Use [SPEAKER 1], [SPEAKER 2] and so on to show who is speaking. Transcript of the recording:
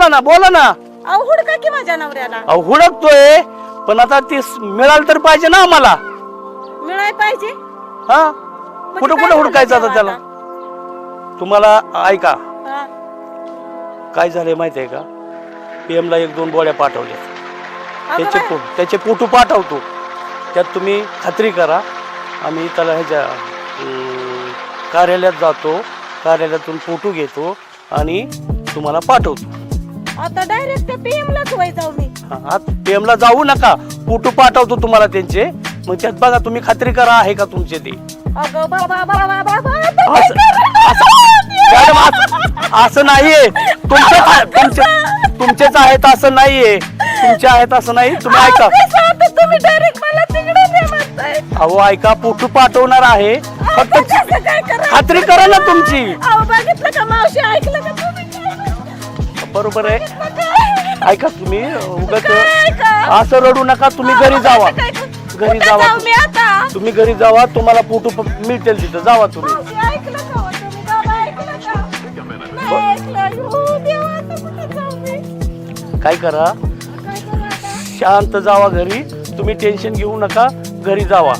[SPEAKER 1] बोला ना बोला ना.
[SPEAKER 2] अहो हुडका की माझ्या नवऱ्याला?
[SPEAKER 1] अहो हुडकतोय पण आता ती स- मिळालं तर पाहिजे ना आम्हाला.
[SPEAKER 2] मिळाय पाहिजे?
[SPEAKER 1] हा?
[SPEAKER 2] म्हणजे
[SPEAKER 1] कुठं
[SPEAKER 2] काय
[SPEAKER 1] कुठं हुडकायचं आता त्याला? तुम्हाला ऐका.
[SPEAKER 2] हा.
[SPEAKER 1] काय झालंय माहितीये का? PM ला एक दोन गोळ्या पाठवल्या.
[SPEAKER 2] अगं
[SPEAKER 1] त्याचे
[SPEAKER 2] बाई,
[SPEAKER 1] फो त्याचे फोटो पाठवतो. त्यात तुम्ही खात्री करा. आम्ही त्याला ह्याच्या अं, कार्यालयात जातो. कार्यालयातून फोटो घेतो आणि तुम्हाला पाठवतो.
[SPEAKER 2] आता डायरेक्ट त्या पीएम लाच वय जाऊ मी.
[SPEAKER 1] PM ला जाऊ नका. फोटो पाठवतो तुम्हाला त्यांचे. मग त्यात बघा तुम्ही खात्री करा आहे का तुमचे ते.
[SPEAKER 2] अगं बाबा बाबा बाबा
[SPEAKER 1] असं मॅडम, असं- असं नाहीये. तुमचे तुमचे तुमचेच आहेत असं नाहीये. तुमचे आहेत असं नाही. तुम्ही ऐका.
[SPEAKER 2] तुम्ही डायरेक्ट मला तिकडे दे म्हणताय.
[SPEAKER 1] अहो ऐका फोटो पाठवणार आहे. फक्त
[SPEAKER 2] कसं काय करा?
[SPEAKER 1] खात्री करा ना तुमची.
[SPEAKER 2] अहो बघितलं का मावशी? ऐकलं का तुम्ही?
[SPEAKER 1] बरोबर आहे? ऐका तुम्ही उगाच? असं रडू नका तुम्ही घरी जावा. घरी जावा
[SPEAKER 2] जाऊ मी आता.
[SPEAKER 1] तुम्ही घरी जावा तुम्हाला फोटो प- मिळतील तिथं. जावा तुम्ही.
[SPEAKER 2] मावशी ऐकलं का हो? तुम्ही बाबा ऐकलं का? नाही ऐकलं हो देवा आता कुठं जाऊ मी?
[SPEAKER 1] काय करा?
[SPEAKER 2] काय करू आता?
[SPEAKER 1] शांत जावा घरी. तुम्ही टेन्शन घेऊ नका. घरी जावा.